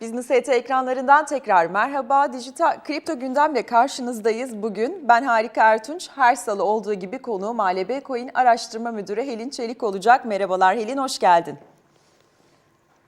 Business ET ekranlarından tekrar merhaba. Dijital kripto gündemle karşınızdayız bugün. Ben Harika Ertunç. Her salı olduğu gibi konuğum ALB Coin Araştırma Müdürü Helin Çelik olacak. Merhabalar Helin, hoş geldin.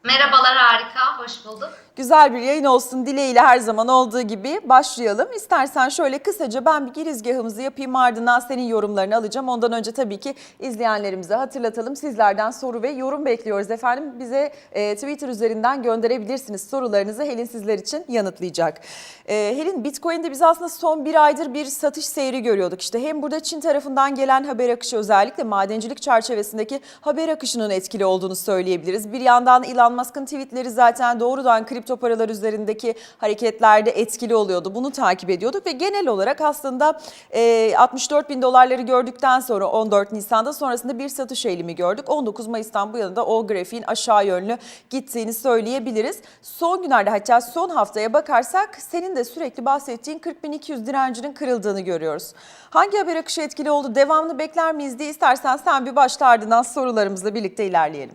Merhabalar harika, hoş bulduk. Güzel bir yayın olsun dileğiyle her zaman olduğu gibi başlayalım. İstersen şöyle kısaca ben bir girizgahımızı yapayım ardından senin yorumlarını alacağım. Ondan önce tabii ki izleyenlerimize hatırlatalım. Sizlerden soru ve yorum bekliyoruz efendim. Bize e, Twitter üzerinden gönderebilirsiniz sorularınızı. Helin sizler için yanıtlayacak. E, Helin Bitcoin'de biz aslında son bir aydır bir satış seyri görüyorduk. İşte hem burada Çin tarafından gelen haber akışı özellikle madencilik çerçevesindeki haber akışının etkili olduğunu söyleyebiliriz. Bir yandan Elon Musk'ın tweetleri zaten doğrudan kripto paralar üzerindeki hareketlerde etkili oluyordu. Bunu takip ediyorduk ve genel olarak aslında e, 64 bin dolarları gördükten sonra 14 Nisan'da sonrasında bir satış eğilimi gördük. 19 Mayıs'tan bu yana da o grafiğin aşağı yönlü gittiğini söyleyebiliriz. Son günlerde hatta son haftaya bakarsak senin de sürekli bahsettiğin 40.200 direncinin kırıldığını görüyoruz. Hangi haber akışı etkili oldu? Devamını bekler miyiz diye istersen sen bir başla ardından sorularımızla birlikte ilerleyelim.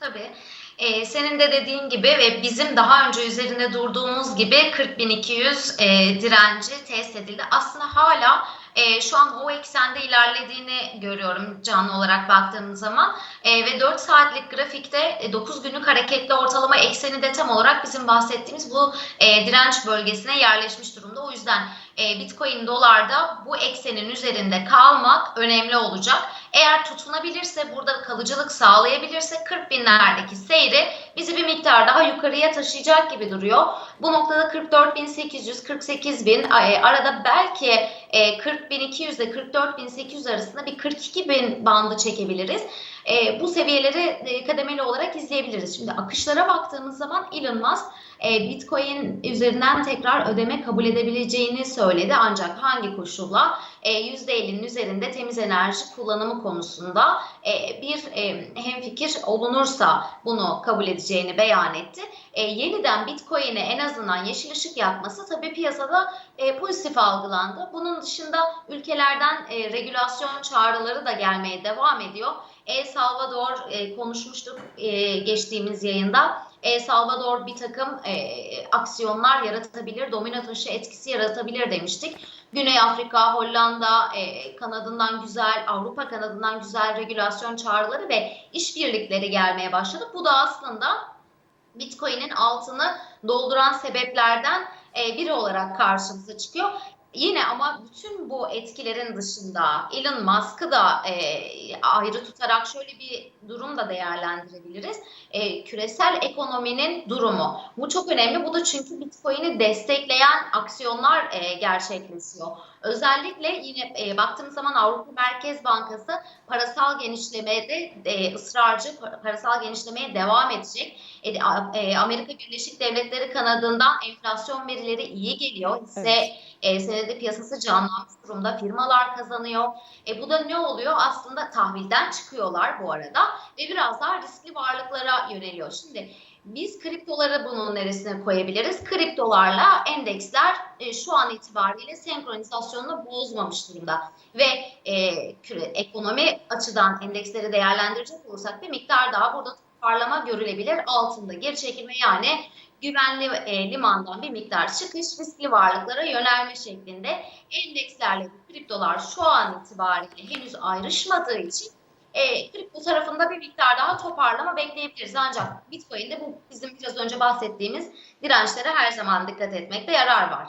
Tabii. Ee, senin de dediğin gibi ve bizim daha önce üzerinde durduğumuz gibi 40.200 e, direnci test edildi. Aslında hala e, şu an o eksende ilerlediğini görüyorum canlı olarak baktığımız zaman. E, ve 4 saatlik grafikte e, 9 günlük hareketli ortalama ekseni de tam olarak bizim bahsettiğimiz bu e, direnç bölgesine yerleşmiş durumda. O yüzden e, Bitcoin dolarda bu eksenin üzerinde kalmak önemli olacak. Eğer tutunabilirse, burada kalıcılık sağlayabilirse 40 binlerdeki seyri bizi bir miktar daha yukarıya taşıyacak gibi duruyor. Bu noktada 44.800, 48.000 e, arada belki e, 40.200 ile 44.800 arasında bir 42.000 bandı çekebiliriz. E, bu seviyeleri e, kademeli olarak izleyebiliriz. Şimdi akışlara baktığımız zaman Elon Musk e, Bitcoin üzerinden tekrar ödeme kabul edebileceğini söyledi. Ancak hangi koşulla? E, %50'nin üzerinde temiz enerji kullanımı konusunda e, bir e, hemfikir olunursa bunu kabul edeceğini beyan etti. E, yeniden Bitcoin'e en azından yeşil ışık yakması tabii piyasada pozitif algılandı. Bunun dışında ülkelerden regülasyon çağrıları da gelmeye devam ediyor. El Salvador e, konuşmuştuk e, geçtiğimiz yayında. El Salvador bir takım e, aksiyonlar yaratabilir, domino taşı etkisi yaratabilir demiştik. Güney Afrika, Hollanda e, kanadından güzel, Avrupa kanadından güzel regülasyon çağrıları ve işbirlikleri gelmeye başladı. Bu da aslında Bitcoin'in altını dolduran sebeplerden e, biri olarak karşımıza çıkıyor. Yine ama bütün bu etkilerin dışında Elon Musk'ı da e, ayrı tutarak şöyle bir durum da değerlendirebiliriz. E, küresel ekonominin durumu. Bu çok önemli. Bu da çünkü Bitcoin'i destekleyen aksiyonlar e, gerçekleşiyor. Özellikle yine e, baktığımız zaman Avrupa Merkez Bankası parasal genişlemede e, ısrarcı parasal genişlemeye devam edecek. E, e, Amerika Birleşik Devletleri kanadından enflasyon verileri iyi geliyor. Hisse Evet. E, senedi piyasası canlanmış durumda. Firmalar kazanıyor. E, bu da ne oluyor? Aslında tahvilden çıkıyorlar bu arada ve biraz daha riskli varlıklara yöneliyor. Şimdi biz kriptoları bunun neresine koyabiliriz? Kriptolarla endeksler e, şu an itibariyle senkronizasyonunu bozmamış durumda. Ve e, ekonomi açıdan endeksleri değerlendirecek olursak bir miktar daha burada toparlama görülebilir. Altında geri çekilme yani güvenli e, limandan bir miktar çıkış riskli varlıklara yönelme şeklinde endekslerle kriptolar şu an itibariyle henüz ayrışmadığı için e, kripto tarafında bir miktar daha toparlama bekleyebiliriz. Ancak Bitcoin'de bu bizim biraz önce bahsettiğimiz dirençlere her zaman dikkat etmekte yarar var.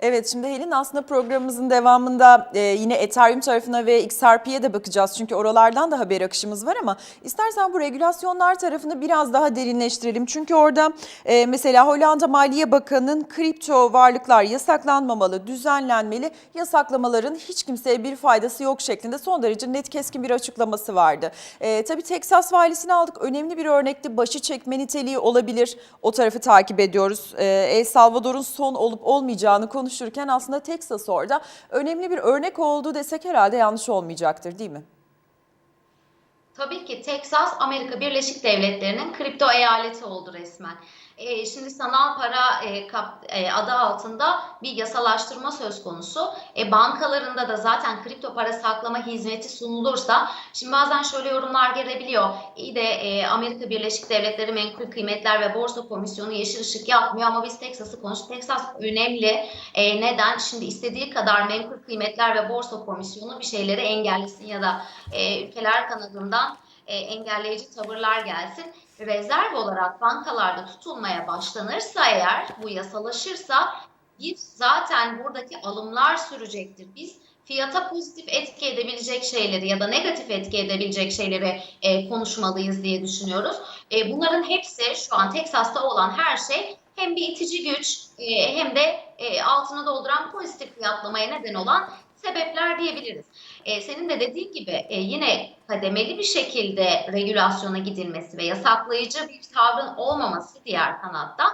Evet şimdi Helin aslında programımızın devamında e, yine Ethereum tarafına ve XRP'ye de bakacağız. Çünkü oralardan da haber akışımız var ama istersen bu regülasyonlar tarafını biraz daha derinleştirelim. Çünkü orada e, mesela Hollanda Maliye Bakanı'nın kripto varlıklar yasaklanmamalı, düzenlenmeli, yasaklamaların hiç kimseye bir faydası yok şeklinde son derece net keskin bir açıklaması vardı. E, tabii Teksas valisini aldık. Önemli bir örnekti. Başı çekme niteliği olabilir. O tarafı takip ediyoruz. E, El Salvador'un son olup olmayacağını konuşurken aslında Texas orada önemli bir örnek oldu desek herhalde yanlış olmayacaktır değil mi? Tabii ki Teksas Amerika Birleşik Devletleri'nin kripto eyaleti oldu resmen. E, şimdi sanal para e, kap- e, adı altında bir yasalaştırma söz konusu. E, bankalarında da zaten kripto para saklama hizmeti sunulursa, şimdi bazen şöyle yorumlar gelebiliyor. İyi de e, Amerika Birleşik Devletleri Menkul Kıymetler ve Borsa Komisyonu yeşil ışık yakmıyor ama biz Texas'ı konuştuk. Texas önemli. E, neden? Şimdi istediği kadar Menkul Kıymetler ve Borsa Komisyonu bir şeyleri engellesin ya da e, ülkeler kanadından e, engelleyici tavırlar gelsin. Rezerv olarak bankalarda tutulmaya başlanırsa eğer bu yasalaşırsa biz zaten buradaki alımlar sürecektir. Biz fiyata pozitif etki edebilecek şeyleri ya da negatif etki edebilecek şeyleri e, konuşmalıyız diye düşünüyoruz. E, bunların hepsi şu an Teksas'ta olan her şey hem bir itici güç e, hem de e, altını dolduran pozitif fiyatlamaya neden olan sebepler diyebiliriz. E, senin de dediğin gibi e, yine kademeli bir şekilde regülasyona gidilmesi ve yasaklayıcı bir tavrın olmaması diğer kanatta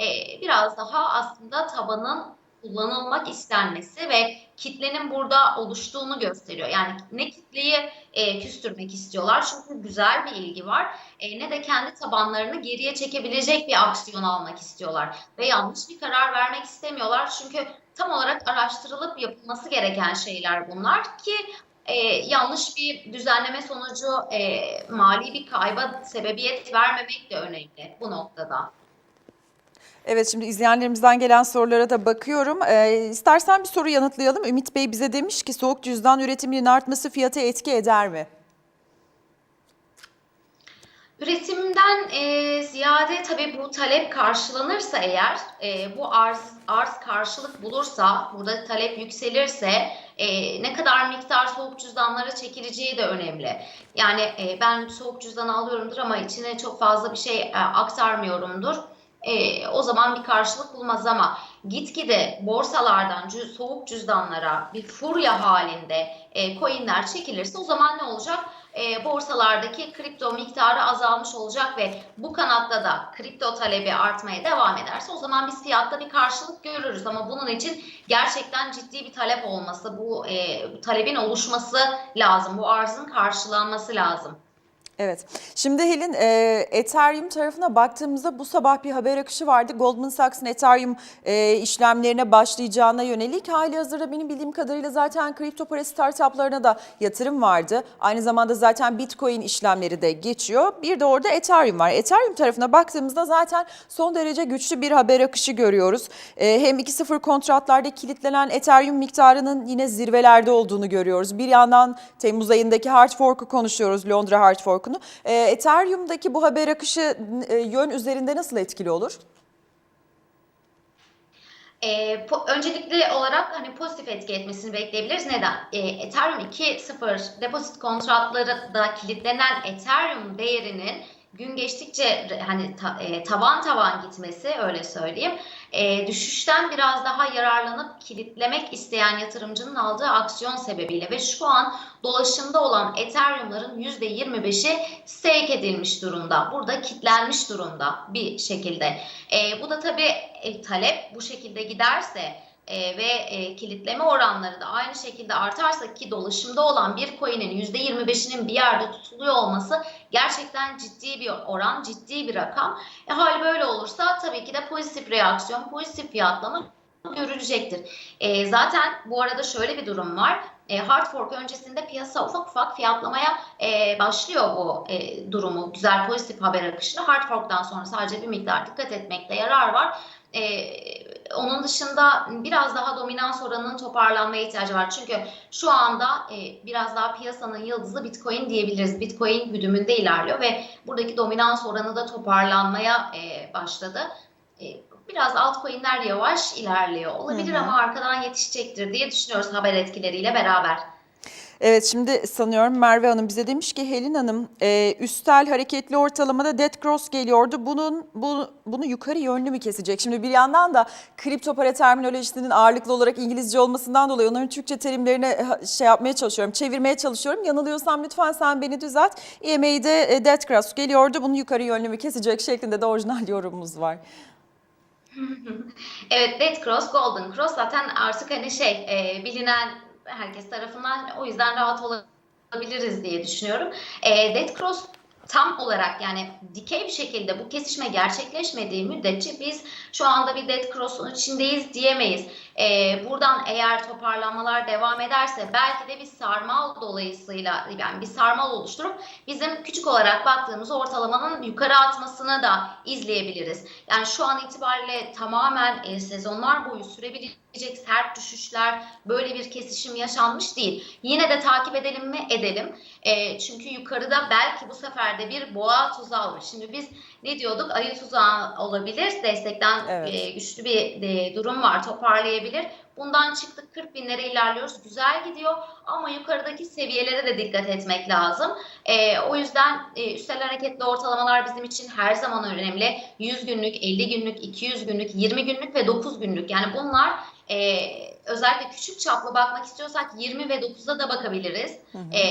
e, biraz daha aslında tabanın kullanılmak istenmesi ve kitlenin burada oluştuğunu gösteriyor. Yani ne kitleyi e, küstürmek istiyorlar. Çünkü güzel bir ilgi var. E, ne de kendi tabanlarını geriye çekebilecek bir aksiyon almak istiyorlar. Ve yanlış bir karar vermek istemiyorlar. Çünkü tam olarak araştırılıp yapılması gereken şeyler bunlar ki e, yanlış bir düzenleme sonucu e, mali bir kayba sebebiyet vermemek de önemli bu noktada. Evet şimdi izleyenlerimizden gelen sorulara da bakıyorum. Ee, istersen bir soru yanıtlayalım. Ümit Bey bize demiş ki soğuk cüzdan üretiminin artması fiyata etki eder mi? Üretimden e, ziyade tabii bu talep karşılanırsa eğer, e, bu arz arz karşılık bulursa, burada talep yükselirse e, ne kadar miktar soğuk cüzdanlara çekileceği de önemli. Yani e, ben soğuk cüzdan alıyorumdur ama içine çok fazla bir şey e, aktarmıyorumdur. E, o zaman bir karşılık bulmaz ama gitgide borsalardan cü- soğuk cüzdanlara bir furya halinde e, coinler çekilirse o zaman ne olacak? e, borsalardaki kripto miktarı azalmış olacak ve bu kanatta da kripto talebi artmaya devam ederse o zaman biz fiyatta bir karşılık görürüz. Ama bunun için gerçekten ciddi bir talep olması, bu e, talebin oluşması lazım, bu arzın karşılanması lazım. Evet. Şimdi Helin e, Ethereum tarafına baktığımızda bu sabah bir haber akışı vardı. Goldman Sachs'ın Ethereum e, işlemlerine başlayacağına yönelik. Hali hazırda benim bildiğim kadarıyla zaten kripto para startuplarına da yatırım vardı. Aynı zamanda zaten Bitcoin işlemleri de geçiyor. Bir de orada Ethereum var. Ethereum tarafına baktığımızda zaten son derece güçlü bir haber akışı görüyoruz. E, hem 2.0 kontratlarda kilitlenen Ethereum miktarının yine zirvelerde olduğunu görüyoruz. Bir yandan Temmuz ayındaki hard fork'u konuşuyoruz, Londra hard fork'unu. E, Ethereum'daki bu haber akışı e, yön üzerinde nasıl etkili olur? E, po- öncelikli olarak hani pozitif etki etmesini bekleyebiliriz. Neden? E, Ethereum 2.0 depozit kontratları da kilitlenen Ethereum değerinin gün geçtikçe hani e, tavan tavan gitmesi öyle söyleyeyim. E, düşüşten biraz daha yararlanıp kilitlemek isteyen yatırımcının aldığı aksiyon sebebiyle ve şu an dolaşımda olan Ethereum'ların %25'i stake edilmiş durumda. Burada kilitlenmiş durumda bir şekilde. E, bu da tabii e, talep bu şekilde giderse e, ve e, kilitleme oranları da aynı şekilde artarsa ki dolaşımda olan bir coin'in %25'inin bir yerde tutuluyor olması gerçekten ciddi bir oran, ciddi bir rakam. E, hal böyle olursa tabii ki de pozitif reaksiyon, pozitif fiyatlama görülecektir. E, zaten bu arada şöyle bir durum var. E, hard fork öncesinde piyasa ufak ufak fiyatlamaya e, başlıyor bu e, durumu, güzel pozitif haber akışını. Hard fork'tan sonra sadece bir miktar dikkat etmekte yarar var. E, onun dışında biraz daha dominans oranının toparlanmaya ihtiyacı var. Çünkü şu anda e, biraz daha piyasanın yıldızı Bitcoin diyebiliriz. Bitcoin güdümünde ilerliyor ve buradaki dominans oranı da toparlanmaya e, başladı. E, biraz altcoin'ler yavaş ilerliyor olabilir Hı hı. ama arkadan yetişecektir diye düşünüyoruz haber etkileriyle beraber. Evet şimdi sanıyorum Merve Hanım bize demiş ki Helin Hanım e, üstel hareketli ortalamada dead cross geliyordu. Bunun bu, bunu yukarı yönlü mü kesecek? Şimdi bir yandan da kripto para terminolojisinin ağırlıklı olarak İngilizce olmasından dolayı onların Türkçe terimlerini e, şey yapmaya çalışıyorum, çevirmeye çalışıyorum. Yanılıyorsam lütfen sen beni düzelt. EMA'de e, dead cross geliyordu. Bunu yukarı yönlü mü kesecek şeklinde de orijinal yorumumuz var. Evet, Dead Cross, Golden Cross zaten artık hani şey e, bilinen herkes tarafından o yüzden rahat olabiliriz diye düşünüyorum. E, Dead Cross tam olarak yani dikey bir şekilde bu kesişme gerçekleşmediği müddetçe biz şu anda bir dead cross'un içindeyiz diyemeyiz. Ee, buradan eğer toparlanmalar devam ederse belki de bir sarmal dolayısıyla yani bir sarmal oluşturup bizim küçük olarak baktığımız ortalamanın yukarı atmasını da izleyebiliriz. Yani şu an itibariyle tamamen e, sezonlar boyu sürebilecek sert düşüşler böyle bir kesişim yaşanmış değil. Yine de takip edelim mi? Edelim. E, çünkü yukarıda belki bu sefer de bir boğa tuzağı olur. Şimdi biz ne diyorduk? Ayı tuzağı olabilir. Destekten Evet. e, güçlü bir e, durum var. Toparlayabilir. Bundan çıktık 40 binlere ilerliyoruz. Güzel gidiyor ama yukarıdaki seviyelere de dikkat etmek lazım. E, o yüzden e, üstel hareketli ortalamalar bizim için her zaman önemli. 100 günlük, 50 günlük, 200 günlük, 20 günlük ve 9 günlük. Yani bunlar e, özellikle küçük çaplı bakmak istiyorsak 20 ve 9'a da bakabiliriz. Hı hı. E,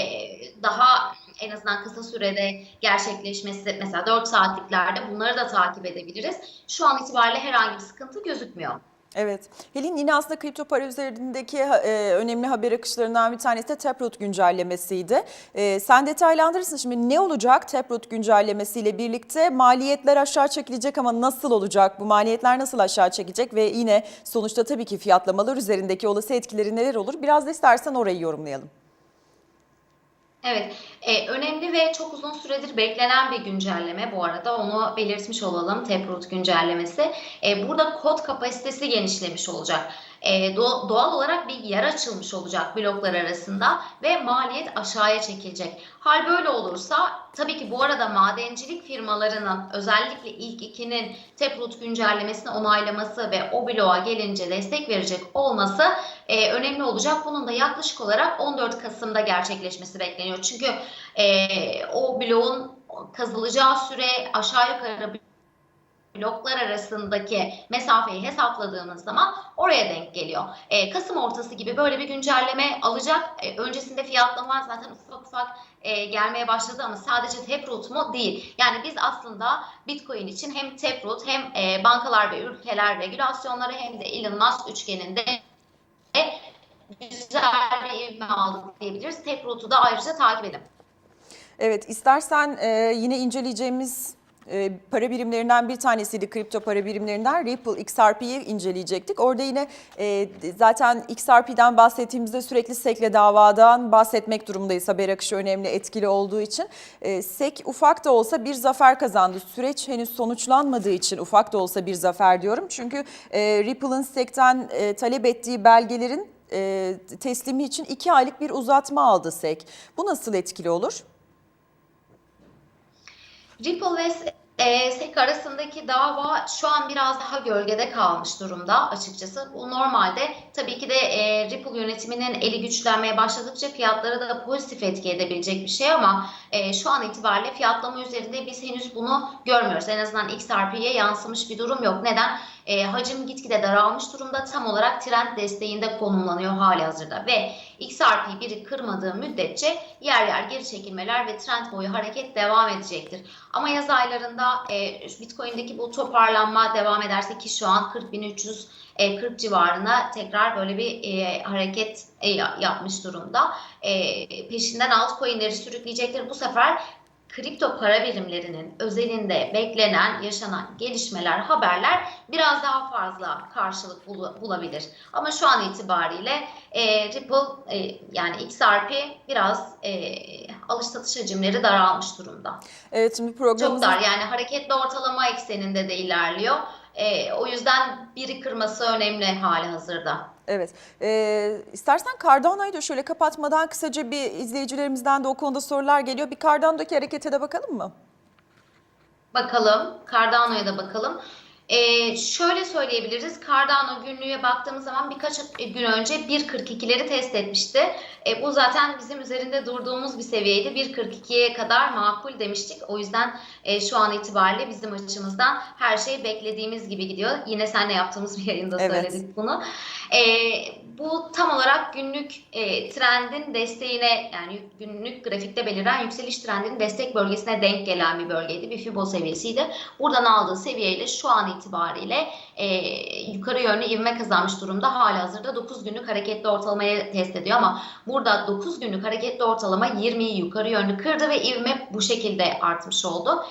daha en azından kısa sürede gerçekleşmesi mesela 4 saatliklerde bunları da takip edebiliriz. Şu an itibariyle herhangi bir sıkıntı gözükmüyor. Evet. Helin yine aslında kripto para üzerindeki e, önemli haber akışlarından bir tanesi de Taproot güncellemesiydi. E, sen detaylandırırsın şimdi ne olacak Taproot güncellemesiyle birlikte? Maliyetler aşağı çekilecek ama nasıl olacak? Bu maliyetler nasıl aşağı çekecek ve yine sonuçta tabii ki fiyatlamalar üzerindeki olası etkileri neler olur? Biraz da istersen orayı yorumlayalım. Evet, e, önemli ve çok uzun süredir beklenen bir güncelleme bu arada onu belirtmiş olalım Taproot güncellemesi. E, burada kod kapasitesi genişlemiş olacak. E, do- doğal olarak bir yer açılmış olacak bloklar arasında ve maliyet aşağıya çekilecek. Hal böyle olursa tabii ki bu arada madencilik firmalarının özellikle ilk ikinin Taproot güncellemesini onaylaması ve o bloğa gelince destek verecek olması e, önemli olacak. Bunun da yaklaşık olarak 14 Kasım'da gerçekleşmesi bekleniyor. Çünkü e, o bloğun kazılacağı süre aşağı yukarı bloklar arasındaki mesafeyi hesapladığımız zaman oraya denk geliyor. E, Kasım ortası gibi böyle bir güncelleme alacak. E, öncesinde fiyatlama zaten ufak ufak e, gelmeye başladı ama sadece Taproot mu değil. Yani biz aslında Bitcoin için hem Taproot hem e, bankalar ve ülkeler regülasyonları hem de Elon Musk üçgeninde güzel bir ivme aldık diyebiliriz. Taproot'u da ayrıca takip edin. Evet, istersen e, yine inceleyeceğimiz e, para birimlerinden bir tanesiydi kripto para birimlerinden Ripple XRP'yi inceleyecektik. Orada yine e, zaten XRP'den bahsettiğimizde sürekli SEC'le davadan bahsetmek durumundayız. Haber akışı önemli, etkili olduğu için. E, SEC ufak da olsa bir zafer kazandı. Süreç henüz sonuçlanmadığı için ufak da olsa bir zafer diyorum. Çünkü e, Ripple'ın SEC'ten e, talep ettiği belgelerin e, teslimi için iki aylık bir uzatma aldı SEC. Bu nasıl etkili olur? Ripple ve e, SEC arasındaki dava şu an biraz daha gölgede kalmış durumda açıkçası. Bu normalde tabii ki de e, Ripple yönetiminin eli güçlenmeye başladıkça fiyatlara da pozitif etki edebilecek bir şey ama e, şu an itibariyle fiyatlama üzerinde biz henüz bunu görmüyoruz. En azından XRP'ye yansımış bir durum yok. Neden? E, hacim gitgide daralmış durumda tam olarak trend desteğinde konumlanıyor hali hazırda ve XRP biri kırmadığı müddetçe yer yer geri çekilmeler ve trend boyu hareket devam edecektir. Ama yaz aylarında e, Bitcoin'deki bu toparlanma devam ederse ki şu an 40.340 civarına tekrar böyle bir e, hareket e, yapmış durumda. E, peşinden altcoin'leri sürükleyecektir. Bu sefer kripto para birimlerinin özelinde beklenen, yaşanan gelişmeler, haberler biraz daha fazla karşılık bul- bulabilir. Ama şu an itibariyle e, Ripple e, yani XRP biraz e, alış satış hacimleri daralmış durumda. Evet şimdi Çok programımızın... dar yani hareketli ortalama ekseninde de ilerliyor. E, o yüzden biri kırması önemli hali hazırda. Evet. Ee, istersen Cardano'yu da şöyle kapatmadan kısaca bir izleyicilerimizden de o konuda sorular geliyor. Bir Cardano'daki harekete de bakalım mı? Bakalım. Cardano'ya da bakalım. Ee, şöyle söyleyebiliriz. Cardano günlüğe baktığımız zaman birkaç gün önce 1.42'leri test etmişti. E, bu zaten bizim üzerinde durduğumuz bir seviyeydi. 1.42'ye kadar makul demiştik. O yüzden e, şu an itibariyle bizim açımızdan her şey beklediğimiz gibi gidiyor. Yine seninle yaptığımız bir yayında Evet. söyledik bunu. E, bu tam olarak günlük e, trendin desteğine yani günlük grafikte beliren yükseliş trendinin destek bölgesine denk gelen bir bölgeydi. Bir Fibo seviyesiydi. Buradan aldığı seviyeyle şu an itibariyle e, yukarı yönlü ivme kazanmış durumda. Hala hazırda 9 günlük hareketli ortalamayı test ediyor ama burada 9 günlük hareketli ortalama 20'yi yukarı yönlü kırdı ve ivme bu şekilde artmış oldu.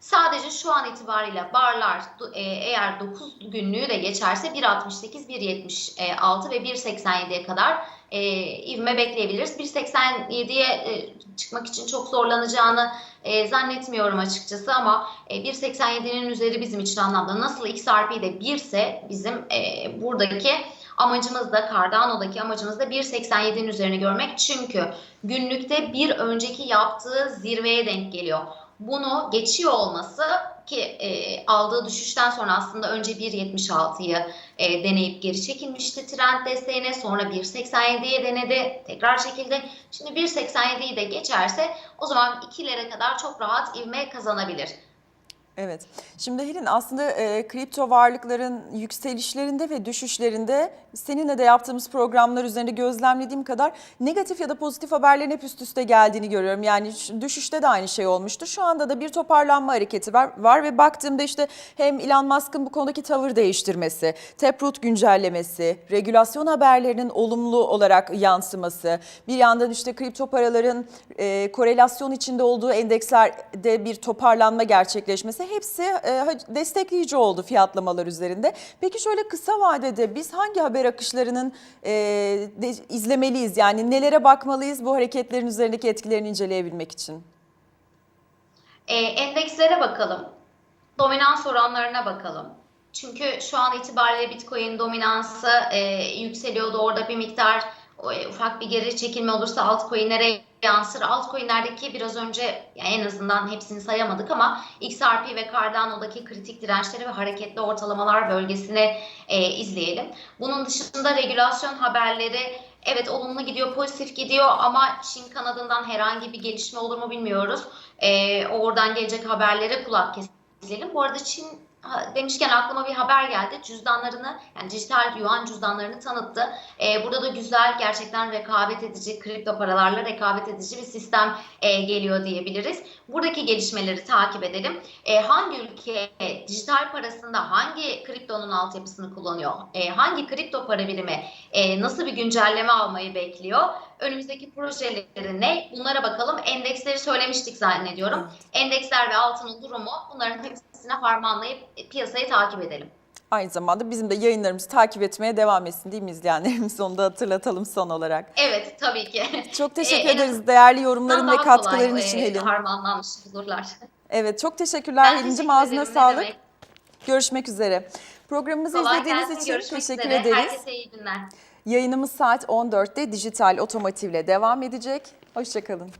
Sadece şu an itibariyle barlar e, eğer 9 günlüğü de geçerse 1.68, 1.76 ve 1.87'ye kadar e, ivme bekleyebiliriz. 1.87'ye e, çıkmak için çok zorlanacağını e, zannetmiyorum açıkçası ama e, 1.87'nin üzeri bizim için anlamda. Nasıl XRP de 1 ise bizim e, buradaki amacımız da Cardano'daki amacımız da 1.87'nin üzerini görmek. Çünkü günlükte bir önceki yaptığı zirveye denk geliyor. Bunu geçiyor olması ki e, aldığı düşüşten sonra aslında önce 1.76'yı e, deneyip geri çekilmişti trend desteğine. Sonra 1.87'ye denedi. Tekrar çekildi. Şimdi 1.87'yi de geçerse o zaman 2'lere kadar çok rahat ivme kazanabilir. Evet. Şimdi Helin aslında e, kripto varlıkların yükselişlerinde ve düşüşlerinde seninle de yaptığımız programlar üzerinde gözlemlediğim kadar negatif ya da pozitif haberlerin hep üst üste geldiğini görüyorum. Yani düşüşte de aynı şey olmuştu. Şu anda da bir toparlanma hareketi var, var ve baktığımda işte hem Elon Musk'ın bu konudaki tavır değiştirmesi, Taproot güncellemesi, regülasyon haberlerinin olumlu olarak yansıması, bir yandan işte kripto paraların e, korelasyon içinde olduğu endekslerde bir toparlanma gerçekleşmesi hepsi e, destekleyici oldu fiyatlamalar üzerinde. Peki şöyle kısa vadede biz hangi haber akışlarının e, izlemeliyiz? Yani nelere bakmalıyız bu hareketlerin üzerindeki etkilerini inceleyebilmek için? E, endekslere bakalım. Dominans oranlarına bakalım. Çünkü şu an itibariyle Bitcoin dominansı e, yükseliyordu. Orada bir miktar e, ufak bir geri çekilme olursa altcoin'lere yansır. Altcoin'lerdeki biraz önce yani en azından hepsini sayamadık ama XRP ve Cardano'daki kritik dirençleri ve hareketli ortalamalar bölgesini e, izleyelim. Bunun dışında regülasyon haberleri evet olumlu gidiyor, pozitif gidiyor ama Çin kanadından herhangi bir gelişme olur mu bilmiyoruz. E, oradan gelecek haberlere kulak keselim. Bu arada Çin demişken aklıma bir haber geldi. Cüzdanlarını yani dijital yuan cüzdanlarını tanıttı. E, burada da güzel gerçekten rekabet edici kripto paralarla rekabet edici bir sistem e, geliyor diyebiliriz. Buradaki gelişmeleri takip edelim. E, hangi ülke dijital parasında hangi kriptonun altyapısını kullanıyor? E, hangi kripto para birimi e, nasıl bir güncelleme almayı bekliyor? Önümüzdeki projeleri ne? Bunlara bakalım. Endeksleri söylemiştik zannediyorum. Endeksler ve altının durumu bunların hepsine harmanlayıp e, piyasayı takip edelim. Aynı zamanda bizim de yayınlarımızı takip etmeye devam etsin değil mi izleyenlerimiz? Onu da hatırlatalım son olarak. Evet tabii ki. Çok teşekkür Ee, ederiz değerli yorumların ve katkıların kolay, için e, Helin. Harmanlanmış bulurlar. Evet çok teşekkürler Ben Helin'cim teşekkür ağzına sağlık. demek. Görüşmek üzere. Programımızı Kolay izlediğiniz gelsin, için teşekkür üzere. ederiz. Herkese iyi günler. Yayınımız saat 14'te dijital otomotivle devam edecek. Hoşçakalın.